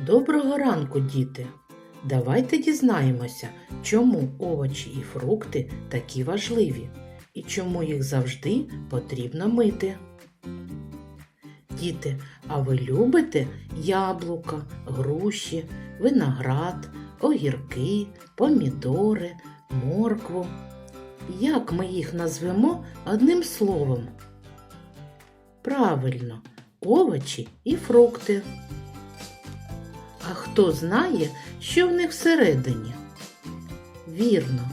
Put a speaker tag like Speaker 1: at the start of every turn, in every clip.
Speaker 1: Доброго ранку, діти! Давайте дізнаємося, чому овочі і фрукти такі важливі і чому їх завжди потрібно мити. Діти, а ви любите яблука, груші, виноград, огірки, помідори, моркву? Як ми їх назвемо одним словом? Правильно, овочі і фрукти. А хто знає, що в них всередині? Вірно,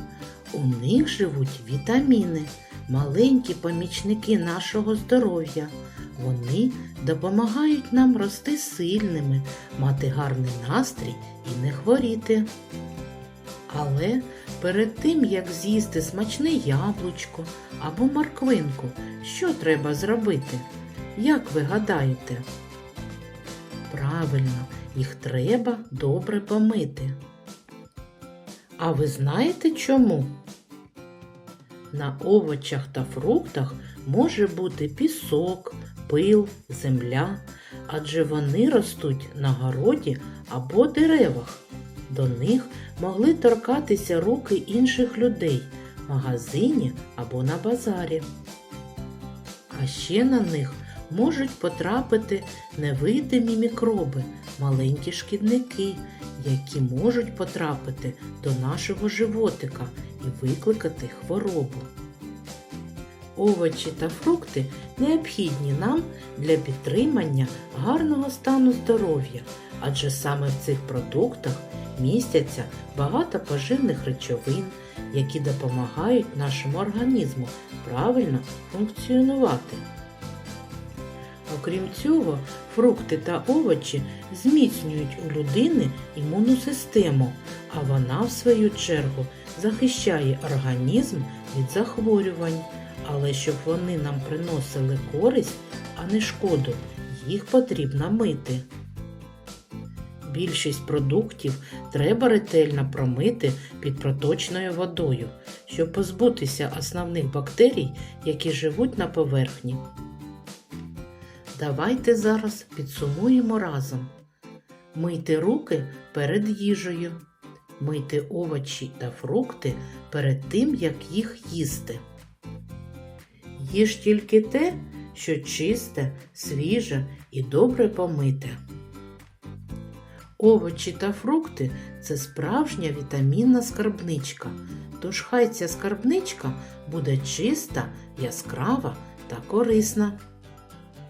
Speaker 1: у них живуть вітаміни, маленькі помічники нашого здоров'я. Вони допомагають нам рости сильними, мати гарний настрій і не хворіти. Але перед тим, як з'їсти смачне яблучко або морквинку, що треба зробити? Як ви гадаєте? Правильно, їх треба добре помити. А ви знаєте чому? На овочах та фруктах може бути пісок, пил, земля, адже вони ростуть на городі або деревах. До них могли торкатися руки інших людей в магазині або на базарі. А ще на них можуть потрапити невидимі мікроби, маленькі шкідники, які можуть потрапити до нашого животика і викликати хворобу. Овочі та фрукти необхідні нам для підтримання гарного стану здоров'я, адже саме в цих продуктах містяться багато поживних речовин, які допомагають нашому організму правильно функціонувати. Окрім цього, фрукти та овочі зміцнюють у людини імунну систему, а вона, в свою чергу, захищає організм від захворювань. Але щоб вони нам приносили користь, а не шкоду, їх потрібно мити. Більшість продуктів треба ретельно промити під проточною водою, щоб позбутися основних бактерій, які живуть на поверхні. Давайте зараз підсумуємо разом. Мийте руки перед їжею. Мийте овочі та фрукти перед тим, як їх їсти. Їж тільки те, що чисте, свіже і добре помите. Овочі та фрукти це справжня вітамінна скарбничка. Тож хай ця скарбничка буде чиста, яскрава та корисна.